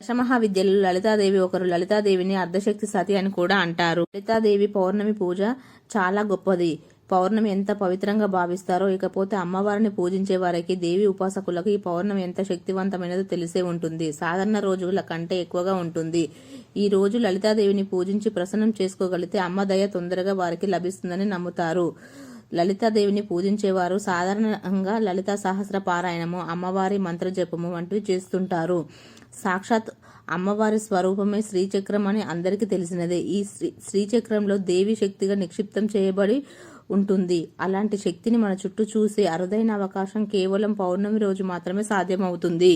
దశమహావిద్యలో లలితాదేవి ఒకరు లలితాదేవిని అర్ధశక్తి సతి అని కూడా అంటారు. లలితాదేవి పౌర్ణమి పూజ చాలా గొప్పది. పౌర్ణమి ఎంత పవిత్రంగా భావిస్తారో ఇకపోతే అమ్మవారిని పూజించే వారికి దేవి ఉపాసకులకు ఈ పౌర్ణమి ఎంత శక్తివంతమైనదో తెలిసే ఉంటుంది. సాధారణ రోజుల కంటే ఎక్కువగా ఉంటుంది. ఈ రోజు లలితాదేవిని పూజించి ప్రసన్నం చేసుకోగలిగితే అమ్మ దయ తొందరగా వారికి లభిస్తుందని నమ్ముతారు. లలితాదేవిని పూజించేవారు. సాధారణంగా లలిత సహస్ర పారాయణము అమ్మవారి మంత్రజపము వంటివి చేస్తుంటారు. సాక్షాత్ అమ్మవారి స్వరూపమే శ్రీచక్రం అని అందరికీ తెలిసినదే. ఈ శ్రీ శ్రీచక్రంలో దేవి శక్తిగా నిక్షిప్తం చేయబడి ఉంటుంది. అలాంటి శక్తిని మన చుట్టూ చూసే అరుదైన అవకాశం కేవలం పౌర్ణమి రోజు మాత్రమే సాధ్యమవుతుంది.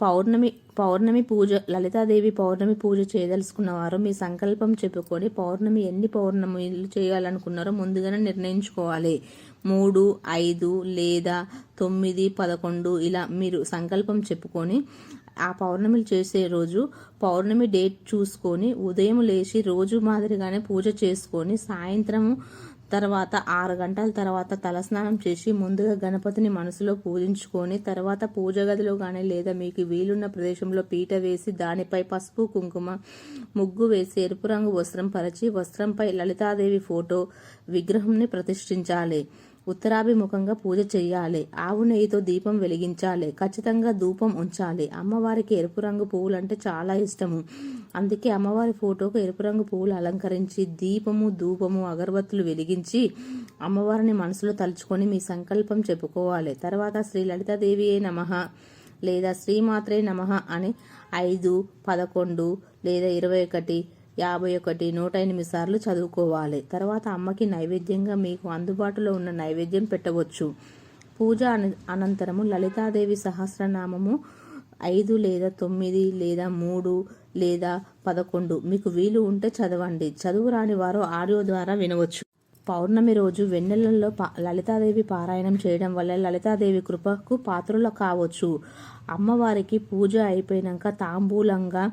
పౌర్ణమి పౌర్ణమి పూజ లలితాదేవి పౌర్ణమి పూజ చేయదలుచుకున్నవారు మీ సంకల్పం చెప్పుకొని పౌర్ణమి ఎన్ని పౌర్ణమిలు చేయాలనుకున్నారో ముందుగానే నిర్ణయించుకోవాలి. మూడు ఐదు లేదా తొమ్మిది పదకొండు ఇలా మీరు సంకల్పం చెప్పుకొని ఆ పౌర్ణమిలు చేసే రోజు పౌర్ణమి డేట్ చూసుకొని ఉదయం లేచి రోజు మాదిరిగానే పూజ చేసుకొని సాయంత్రం తర్వాత ఆరు గంటల తర్వాత తలస్నానం చేసి ముందుగా గణపతిని మనసులో పూజించుకొని తర్వాత పూజ గదిలో కానీ లేదా మీకు వీలున్న ప్రదేశంలో పీట వేసి దానిపై పసుపు కుంకుమ ముగ్గు వేసి ఎరుపు రంగు వస్త్రం పరిచి వస్త్రంపై లలితాదేవి ఫోటో విగ్రహంని ప్రతిష్ఠించాలి. ఉత్తరాభిముఖంగా పూజ చేయాలి ఆవు నెయ్యితో దీపం వెలిగించాలి. ఖచ్చితంగా ధూపం ఉంచాలి. అమ్మవారికి ఎరుపు రంగు పువ్వులు అంటే చాలా ఇష్టము. అందుకే అమ్మవారి ఫోటోకు ఎరుపు రంగు పువ్వులు అలంకరించి దీపము ధూపము అగరబత్తులు వెలిగించి అమ్మవారిని మనసులో తలుచుకొని మీ సంకల్పం చెప్పుకోవాలి. తర్వాత శ్రీ లలితాదేవియే నమః లేదా శ్రీమాత్రే నమః అని ఐదు పదకొండు లేదా ఇరవై ఒకటి యాభై ఒకటి నూట ఎనిమిది సార్లు చదువుకోవాలి. తర్వాత అమ్మకి నైవేద్యంగా మీకు అందుబాటులో ఉన్న నైవేద్యం పెట్టవచ్చు. పూజ అన- అనంతరము లలితాదేవి సహస్రనామము ఐదు లేదా తొమ్మిది లేదా మూడు లేదా పదకొండు. మీకు వీలు ఉంటే చదవండి. చదువు రాని వారు ఆడియో ద్వారా వినవచ్చు. పౌర్ణమి రోజు వెన్నెలలో లలితాదేవి పారాయణం చేయడం వల్ల లలితాదేవి కృపకు పాత్రలు కావచ్చు. అమ్మవారికి పూజ అయిపోయినాక తాంబూలంగా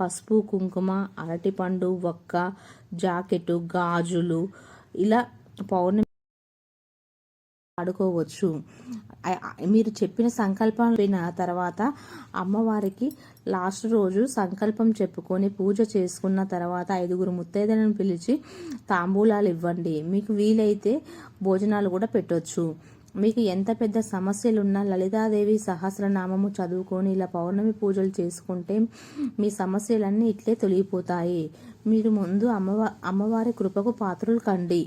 పసుపు కుంకుమ అరటిపండు వక్క జాకెట్ గాజులు ఇలా పౌర్ణమి ఆడుకోవచ్చు. మీరు చెప్పిన సంకల్పం విన తర్వాత అమ్మవారికి లాస్ట్ రోజు సంకల్పం చెప్పుకొని పూజ చేసుకున్న తర్వాత ఐదుగురు ముత్తైదలను పిలిచి తాంబూలాలు ఇవ్వండి. మీకు వీలైతే భోజనాలు కూడా పెట్టొచ్చు. మీకు ఎంత పెద్ద సమస్యలున్నా లలితాదేవి సహస్రనామము చదువుకొని ఇలా పౌర్ణమి పూజలు చేసుకుంటే మీ సమస్యలన్నీ ఇట్లే తొలగిపోతాయి. మీరు ముందు అమ్మవ అమ్మవారి కృపకు పాత్రలు కండి.